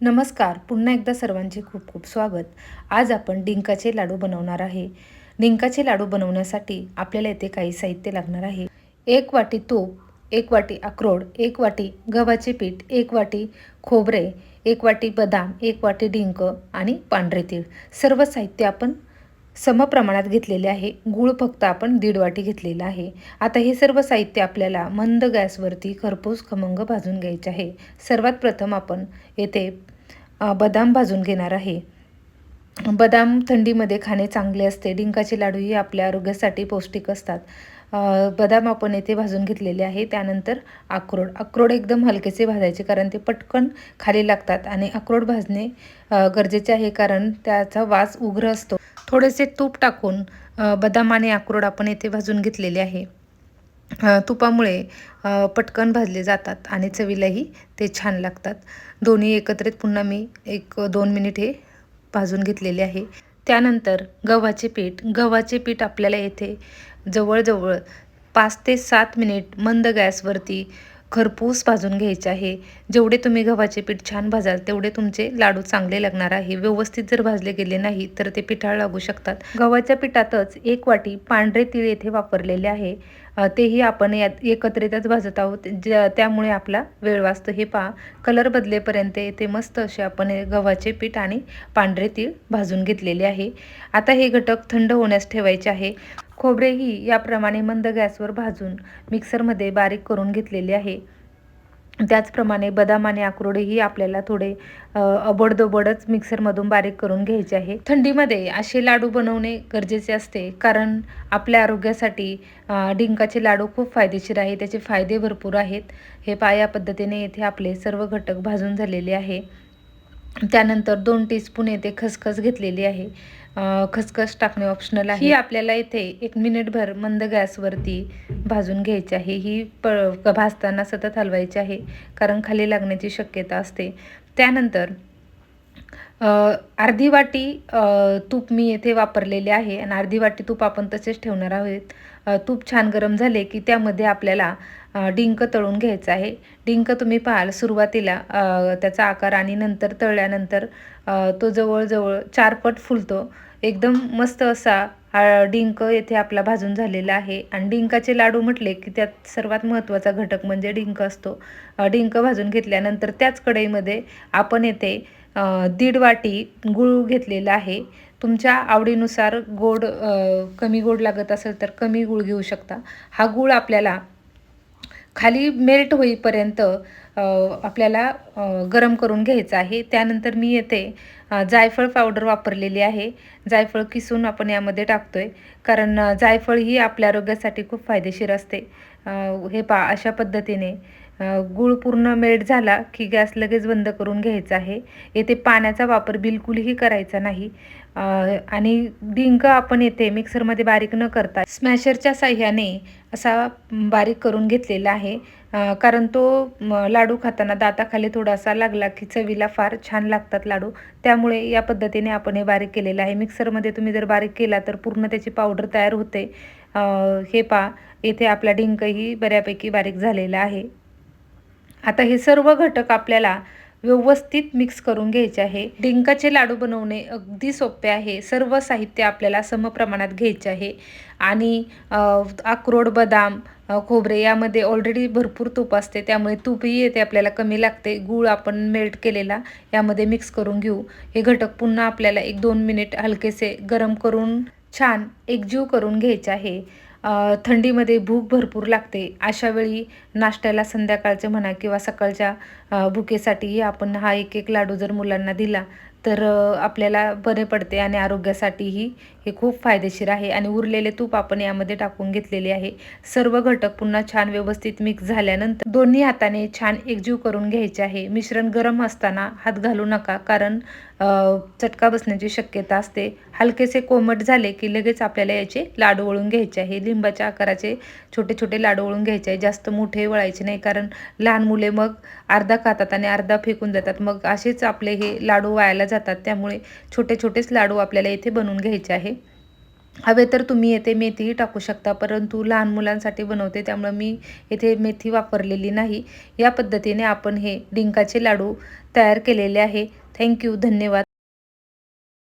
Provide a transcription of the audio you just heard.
नमस्कार. पुन्हा एकदा सर्वांचे खूप खूप स्वागत. आज आपण डिंकाचे लाडू बनवणार आहे. डिंकाचे लाडू बनवण्यासाठी आपल्याला येथे काही साहित्य लागणार आहे. एक वाटी तूप एक वाटी अक्रोड एक वाटी गव्हाचे पीठ एक वाटी खोबरे एक वाटी बदाम एक वाटी डिंक आणि पांढरे तीळ. सर्व साहित्य आपण समप्रमाणात घेतलेले आहे. गूळ फक्त आपण दीड वाटी घेतलेला आहे. आता हे सर्व साहित्य आपल्याला मंद गॅसवरती खरपूस खमंग भाजून घ्यायचे आहे. सर्वात प्रथम आपण येथे बदाम भाजून घेणार आहे. बदाम थंडीमध्ये खाणे चांगले असते. डिंकाचे लाडूही आपल्या आरोग्यासाठी पौष्टिक असतात. बदाम आपण येथे भाजून घेतलेले आहे. त्यानंतर अक्रोड. अक्रोड एकदम हलकेसे भाजायचे कारण ते पटकन खाली लागतात आणि अक्रोड भाजणे गरजेचे आहे कारण त्याचा वास उग्र असतो. थोडेसे तूप टाकून बदाम आणि अक्रोड आपण येथे भाजून घेतलेले आहे. तुपामुळे पटकन भाजले जातात आणि चवीलाही ते छान लागतात. दोन्ही एकत्रित पुन्हा मी एक दोन मिनिट हे भाजून घेतलेले आहे. त्यानंतर गव्हाचे पीठ. गव्हाचे पीठ आपल्याला येथे जवळजवळ पाच ते सात मिनिट मंद गॅसवरती खरपूस भाजून घ्यायचे आहे. जेवढे तुम्ही गव्हाचे पीठ छान भाजाल तेवढे तुमचे लाडू चांगले लागणार आहे. व्यवस्थित जर भाजले गेले नाही तर ते पिठाळ लागू शकतात. गव्हाच्या पिठातच एक वाटी पांढरे तीळ येथे वापरलेले आहे. तेही आपण यात एकत्रितच भाजत आहोत. ज्या त्यामुळे आपला वेळ वाचतो. हे पहा कलर बदलेपर्यंत येथे मस्त असे आपण गव्हाचे पीठ आणि पांढरे तीळ भाजून घेतलेले आहे. आता हे घटक थंड होण्यास ठेवायचे आहे. खोबरेही याप्रमाणे मंद गॅसवर भाजून मिक्सरमध्ये बारीक करून घेतलेले आहे. त्याचप्रमाणे बदाम आणि अक्रोडही आपल्याला थोडे अबडदोबडच मिक्सरमधून बारीक करून घ्यायचे आहे. थंडीमध्ये असे लाडू बनवणे गरजेचे असते कारण आपल्या आरोग्यासाठी डिंकाचे लाडू खूप फायदेशीर आहे त्याचे फायदे भरपूर आहेत. हे पाया पद्धतीने येथे आपले सर्व घटक भाजून झालेले आहे. त्यानंतर दोन टीस्पून येथे खसखस घेतलेली आहे. खसखस टाकणे ऑप्शनल आहे. ही आपल्याला इथे एक मिनिटभर मंद गॅसवरती भाजून घ्यायची आहे. ही प भाजताना सतत हलवायची आहे कारण खाली लागण्याची शक्यता असते. त्यानंतर अर्धी वाटी तूप मी येथे वापरलेले आहे आणि अर्धी वाटी तूप आपण तसेच ठेवणार आहोत. तूप छान गरम झाले की त्यामध्ये आपल्याला डिंक तळून घ्यायचं आहे. डिंक तुम्ही पाहाल सुरुवातीला त्याचा आकार आणि नंतर तळल्यानंतर तो जवळजवळ चार पट फुलतो. एकदम मस्त असा डिंक येथे आपला भाजून झालेला आहे. आणि डिंकाचे लाडू म्हटले की त्यात सर्वात महत्त्वाचा घटक म्हणजे डिंक असतो. डिंक भाजून घेतल्यानंतर त्याच कढईमध्ये आपण येथे दीड वाटी गूळ घेतलेला आहे. तुमच्या आवडीनुसार गोड कमी गोड लागत असेल तर कमी गूळ घेऊ शकता. हा गूळ आपल्याला खाली मेल्ट होईपर्यंत आपल्याला गरम करून घ्यायचं आहे. त्यानंतर मी येथे जायफळ पावडर वापरलेली आहे. जायफळ किसून आपण यामध्ये टाकतो आहे कारण जायफळ ही आपल्या आरोग्यासाठी खूप फायदेशीर असते. हे पा अशा पद्धतीने गूळ पूर्ण मेल्ट झाला की गॅस लगेच बंद करून घ्यायचा आहे. येथे पाण्याचा वापर बिलकुलही करायचा नाही. आणि डिंक आपण येथे मिक्सरमध्ये बारीक न करता स्मॅशरच्या साह्याने असा बारीक करून घेतलेला आहे. कारण तो लाडू खाताना दाताखाली थोडासा लागला की चवीला फार छान लागतात लाडू. त्यामुळे या पद्धतीने आपण हे बारीक केलेलं आहे. मिक्सरमध्ये तुम्ही जर बारीक केला तर पूर्ण त्याची पावडर तयार होते. हे पा येथे आपला डिंकही बऱ्यापैकी बारीक झालेला आहे. आता हे सर्व घटक आपल्याला व्यवस्थित मिक्स करून घ्यायचे आहे. डिंकाचे लाडू बनवणे अगदी सोपे आहे. सर्व साहित्य आपल्याला समप्रमाणात घ्यायचे आहे. आणि अक्रोड बदाम खोबरे यामध्ये ऑलरेडी भरपूर तूप असते. त्यामुळे तूपही येते आपल्याला कमी लागते. गूळ आपण मेल्ट केलेला यामध्ये मिक्स करून घेऊ. हे घटक पुन्हा आपल्याला एक दोन मिनिट हलकेसे गरम करून छान एकजीव करून घ्यायचे आहे. थंडीमध्ये भूक भरपूर लागते. अशा वेळी नाश्त्याला संध्याकाळचे म्हणा किंवा सकाळच्या भुकेसाठीही आपण हा एक एक लाडू जर मुलांना दिला तर आपल्याला बरे पडते आणि आरोग्यासाठीही हे खूप फायदेशीर आहे आणि उरलेले तूप आपण यामध्ये टाकून घेतलेले आहे. सर्व घटक पुन्हा छान व्यवस्थित मिक्स झाल्यानंतर दोन्ही हाताने छान एकजीव करून घ्यायचे आहे. मिश्रण गरम असताना हात घालू नका कारण चटका बसण्याची शक्यता असते. हलकेसे कोमट झाले की लगेच आपल्याला याचे लाडू वळून घ्यायचे आहे. लिंबाच्या आकाराचे छोटे छोटे लाडू वळून घ्यायचे आहे. जास्त मोठे वळायचे नाही कारण लहान मुले मग अर्धा खातात आणि अर्धा फेकून जातात मग असेच आपले हे लाडू वायाला जातात. त्यामुळे छोटे छोटेच लाडू आपल्याला इथे बनवून घ्यायचे आहे. हवे तर तुम्ही येथे मेथीही टाकू शकता परंतु लहान मुलांसाठी बनवते त्यामुळे मी येथे मेथी वापरलेली नाही. या पद्धतीने आपण हे डिंकाचे लाडू तयार केलेले आहे. थँक्यू धन्यवाद.